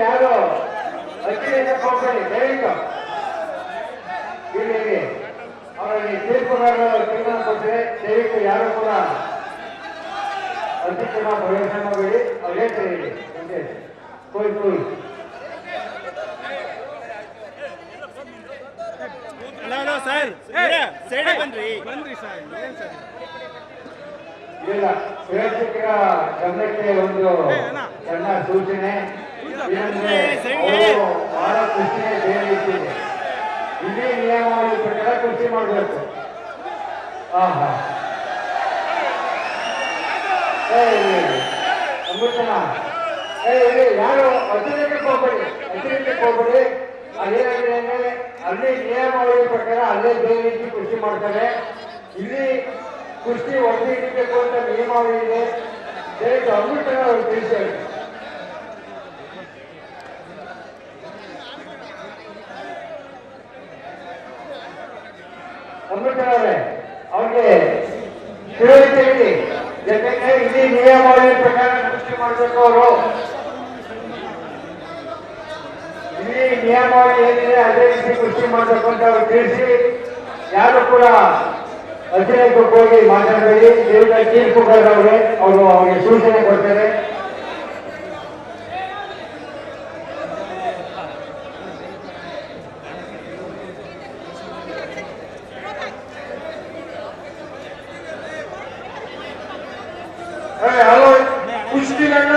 ಯಾರು ಅಕ್ಕಿಯಿಂದ ಕಂಪನಿ ದಯವಿಟ್ಟು ಇಲ್ಲಿ ಅವರಲ್ಲಿ ತೀರ್ಪುಗಾರರು ತೀರ್ಮಾನ ಕೊಟ್ಟರೆ ದಯವಿಟ್ಟು ಯಾರು ಕೂಡ ಅತಿಕ್ರಮ ಪ್ರವೇಶ ಮಾಡಬೇಡಿ ಅವ್ರು ಹೇಳ್ತಾರೆ ಕೋಯ್ ಕೋಯ್ ಹಲೋ ಸರ್ ಏನ್ ಸರ್? ಇಲ್ಲ ಪ್ರೇಕ್ಷಕರ ಗಮನಕ್ಕೆ ಒಂದು ಸಣ್ಣ ಸೂಚನೆ. ಬಹಳ ಕೃಷಿ ಬೇರೆ ರೀತಿ ಇದೆ ನಿಯಮಾವಳಿ ಪ್ರಕಾರ ಕೃಷಿ ಮಾಡಬೇಕು. ಆಹಾ. ಅಮೃತನ. ಯಾರು ಅತಿರೇಕಕ್ಕೆ ಹೋಗ್ಬೇಡಿ ಅತಿರೇಕಕ್ಕೆ ಹೋಗ್ಬೇಡಿ ಅದೇನಾಗಿದೆ ಅಂದ್ರೆ ಅಲ್ಲಿ ನಿಯಮಾವಳಿ ಪ್ರಕಾರ ಅಲ್ಲೇ ಬೇರೆ ರೀತಿ ಕೃಷಿ ಮಾಡ್ತಾರೆ. ಇಲ್ಲಿ ಕೃಷಿ ಒಂದು ಹಿಡಿಬೇಕು ಅಂತ ನಿಯಮಾವಳಿ ಇದೆ. ದಯವಿಟ್ಟು ಅಮೃತನ ಅವರು ತಿಳಿಸಿ ಹೇಳಿ. ಅಮೃತನವರೇ ಅವ್ರಿಗೆ ಹೇಳಿ. ಯಾಕಂದ್ರೆ ಇಲ್ಲಿ ನಿಯಮಾವಳಿ ಪ್ರಕಾರ ಕೃಷಿ ಮಾಡಬೇಕು ಅವರು. ಇಲ್ಲಿ ನಿಯಮಾವಳಿ ಏನಿದೆ ಅದೇ ರೀತಿ ಕುಸ್ತಿ ಮಾಡಬೇಕು ಅಂತ ತಿಳಿಸಿ. ಯಾರು ಕೂಡ ಅಧ್ಯಯನಕ್ಕೆ ಹೋಗಿ ಮಾತನಾಡಿ ದೇವರ ತೀರ್ಪುಗಾರವ್ರೆ ಅವರು ಅವರಿಗೆ ಸೂಚನೆ ಕೊಡ್ತಾರೆ. ಹಲೋ. ಕುಸ್ತಿಗಳನ್ನ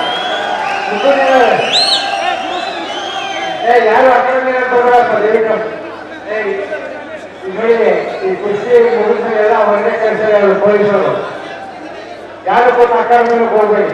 ಯಾರು ಅಕಾಡೆಮಿ ಅಂತ ನೋಡಿ, ಈ ಕುಸ್ತಿ ಹೊರಗೆ ಕಳಿಸ್ತಾರೆ ಅವರು ಪೊಲೀಸರು. ಯಾರು ಕೂಡ ಆ ಕಡೆ ಮೇಲೆ ಹೋಗ್ಬೇಡಿ.